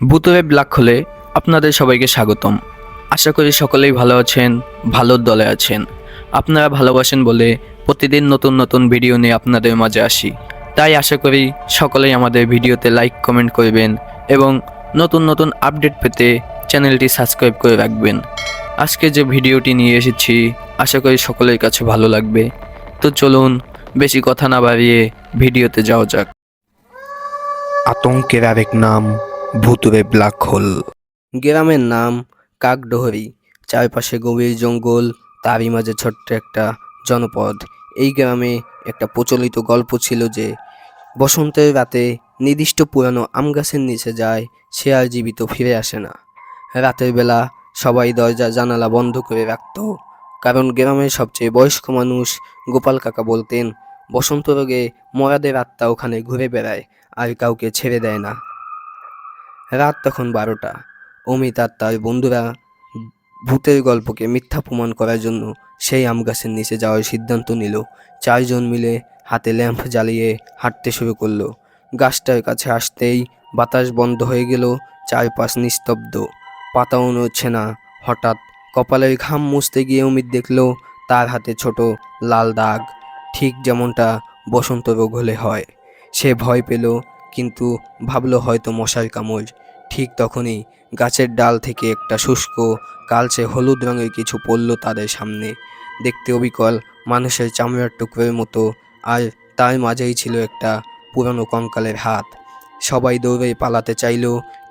বুতুরে black হলে আপনাদের সবাইকে স্বাগতম। আশা করি সকলেই ভালো আছেন, ভালোর দলে আছেন। আপনারা ভালোবাসেন বলে প্রতিদিন নতুন নতুন ভিডিও নিয়ে আপনাদের মাঝে আসি। তাই আশা করি সকলেই আমাদের ভিডিওতে লাইক কমেন্ট করবেন এবং নতুন নতুন আপডেট পেতে চ্যানেলটি সাবস্ক্রাইব করে রাখবেন। আজকে যে ভিডিওটি নিয়ে এসেছি, আশা করি সকলের কাছে ভালো লাগবে। তো চলুন বেশি কথা না বাড়িয়ে ভিডিওতে যাওয়া যাক। আতঙ্কের আরেক নাম ভুতুরে ব্ল্যাক হোল। গ্রামের নাম কাকডহরি। চারপাশে গভীর জঙ্গল, তারই মাঝে ছোট্ট একটা জনপদ। এই গ্রামে একটা প্রচলিত গল্প ছিল যে, বসন্তের রাতে নির্দিষ্ট পুরানো আম গাছের নিচে যায়, সে আর জীবিত ফিরে আসে না। রাতের বেলা সবাই দরজা, জানালা বন্ধ করে রাখত, কারণ গ্রামের সবচেয়ে বয়স্ক মানুষ গোপাল কাকা বলতেন, বসন্ত রোগে মরাদের আত্মা ওখানে ঘুরে বেড়ায়, আর কাউকে ছেড়ে দেয় না। রাত তখন বারোটা। অমিত আর তার বন্ধুরা ভূতের গল্পকে মিথ্যা প্রমাণ করার জন্য সেই আম গাছের নিচে যাওয়ার সিদ্ধান্ত নিল। চারজন মিলে হাতে ল্যাম্প জ্বালিয়ে হাঁটতে শুরু করল। গাছটার কাছে আসতেই বাতাস বন্ধ হয়ে গেল, চারপাশ নিস্তব্ধ। পাতাও নড়ছে না। হঠাৎ কপালের ঘাম মুছতে গিয়ে অমিত দেখল, তার হাতে ছোট লাল দাগ। ঠিক যেমনটা বসন্ত রোগ হলে হয়। সে ভয় পেল, কিন্তু ভাবলো হয়তো মশার কামড়। ঠিক তখনই গাছের ডাল থেকে একটা শুষ্ক, কালচে হলুদ রঙের কিছু পড়ল তাদের সামনে। দেখতে অবিকল, মানুষের চামড়ার টুকরোর মতো, আর তার মাঝেই ছিল একটা পুরনো কঙ্কালের হাত। সবাই দৌড়ে পালাতে চাইল,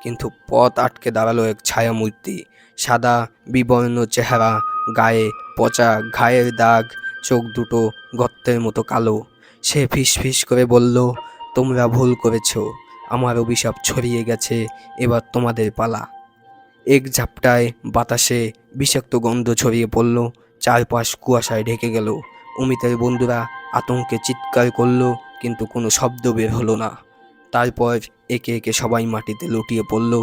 কিন্তু পথ আটকে দাঁড়াল এক ছায়ামূর্তি। সাদা, বিবর্ণ চেহারা, গায়ে পচা, ঘায়ের দাগ, চোখ দুটো গর্তের মতো কালো। সে ফিস ফিস করে বলল, তোমরা ভুল করেছ। আমার অভিশাপ ছড়িয়ে গেছে, এবার তোমাদের পালা। এক ঝাপটায় বাতাসে বিষাক্ত গন্ধ ছড়িয়ে পড়ল, চারপাশ কুয়াশায় ঢেকে গেল। অমিতের বন্ধুরা আতঙ্কে চিৎকার করল, কিন্তু কোনো শব্দ বের হলো না। তারপর একে একে সবাই মাটিতে লুটিয়ে পড়ল।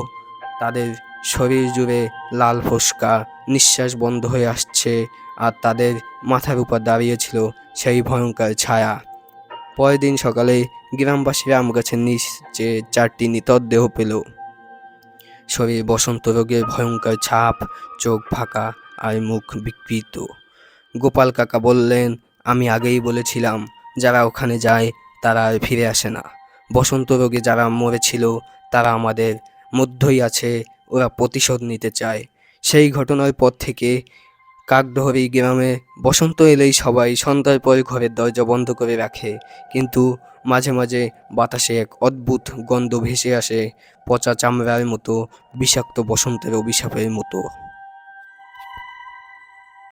তাদের শরীর জুড়ে লাল ফোসকা নিঃশ্বাস বন্ধ হয়ে আসছে, আর তাদের মাথার উপর দাঁড়িয়েছিল সেই ভয়ঙ্কর ছায়া। পরের দিন সকালে গ্রামবাসীরা আম গাছের নিচে চারটি নিতদেহ পেল। শরীরে বসন্ত রোগের ভয়ঙ্কর ছাপ, চোখ ফাঁকা আর মুখ বিকৃত। গোপাল কাকা বললেন, আমি আগেই বলেছিলাম, যারা ওখানে যায়, তারা আর ফিরে আসে না। বসন্ত রোগে যারা মরেছিল, তারা আমাদের মধ্যই আছে, ওরা প্রতিশোধ নিতে চায়। সেই ঘটনার পর থেকে কাকডহরি গ্রামে বসন্ত এলেই সবাই সন্ধ্যার পরে ঘরের দরজা বন্ধ করে রাখে। কিন্তু মাঝে মাঝে বাতাসে এক অদ্ভুত গন্ধ ভেসে আসে, পচা চামড়ার মতো, বিষাক্ত বসন্তের অভিশাপের মতো।